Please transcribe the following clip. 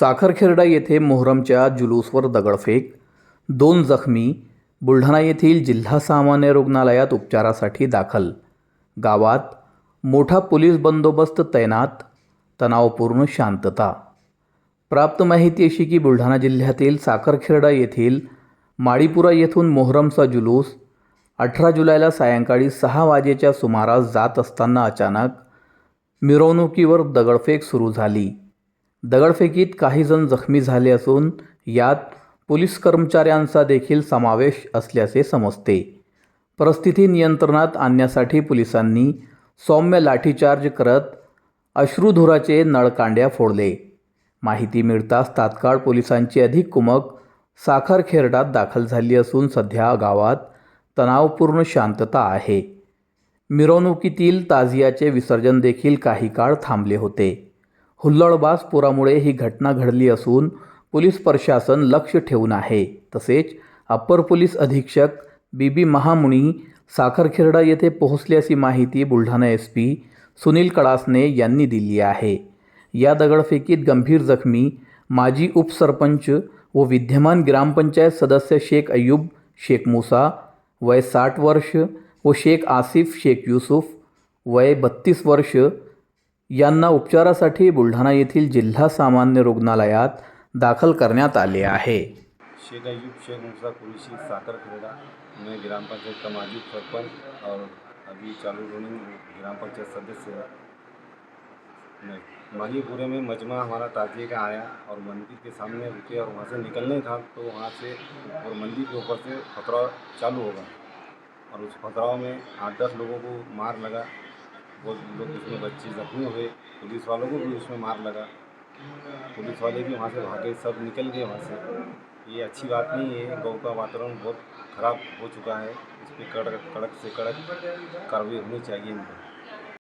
साखरखेरडा येथे मोहरमच्या जुलूसवर दगडफेक दोन जखमी बुलढाणा येथील जिल्हा सामान्य रुग्णालयात उपचारासाठी दाखल गावात मोठा पोलीस बंदोबस्त तैनात तणावपूर्ण शांतता. प्राप्त माहिती अशी की बुलढाणा जिल्ह्यातील साखरखेरडा येथील माळीपुरा येथून मोहरमचा जुलूस अठरा जुलैला सायंकाळी सहा वाजेच्या सुमारास जात असताना अचानक मिरवणुकीवर दगडफेक सुरू झाली. दगडफेकीत काही जण जखमी झाले असून यात पोलीस कर्मचाऱ्यांचा देखील समावेश असल्याचे समजते. परिस्थिती नियंत्रणात आणण्यासाठी पोलिसांनी सौम्य लाठीचार्ज करत अश्रुधुराचे नळकांड्या फोडले. माहिती मिळताच तात्काळ पोलिसांची अधिक कुमक साखरखेरडात दाखल झाली असून सध्या गावात तणावपूर्ण शांतता आहे. मिरवणुकीतील ताजियाचे विसर्जन देखील काही काळ थांबले होते. हुल्लडबाज पुरामुळे ही घटना घडली असून पोलीस प्रशासन लक्ष ठेवून आहे. तसेच अप्पर पोलीस अधीक्षक बी बी महामुनी साखरखेरडा येथे पोहोचल्याची माहिती बुलढाणा एस पी सुनील कळासने यांनी दिली आहे. या दगडफेकीत गंभीर जखमी माजी उपसरपंच व विद्यमान ग्रामपंचायत सदस्य शेख अय्यूब शेख मुसा वय साठ वर्ष व शेख आसिफ शेख युसुफ वय बत्तीस वर्ष यांना उपचारासाठी बुलढाणा येथील जिल्हा सामान्य रुग्णालयात दाखल करण्यात आले आहे. शेख मूसा कुरैशी साकर मैं ग्राम पंचायत का माजी सरपंच और अभी चालू रनिंग ग्राम पंचायत सदस्य मैं माहीपुरे में मजमा हमारा ताजिए का आया और मंदिर के सामने रुके और वहाँ से निकलने था तो वहाँ से और मंदिर के ऊपर से पथराव चालू होगा। और उस पथराव में आठ दस लोगों को मार लगा। बहुत लोग उसमें बच्चे जख्मी हुए, पुलिस वालों को भी उसमें मार लगा। पुलिस वाले भी वहाँ से भागे, सब निकल गए वहाँ से। ये अच्छी बात नहीं है, गाँव का वातावरण बहुत ख़राब हो चुका है। इस पर कड़क कड़क से कड़क कार्रवाई होनी चाहिए। इन पर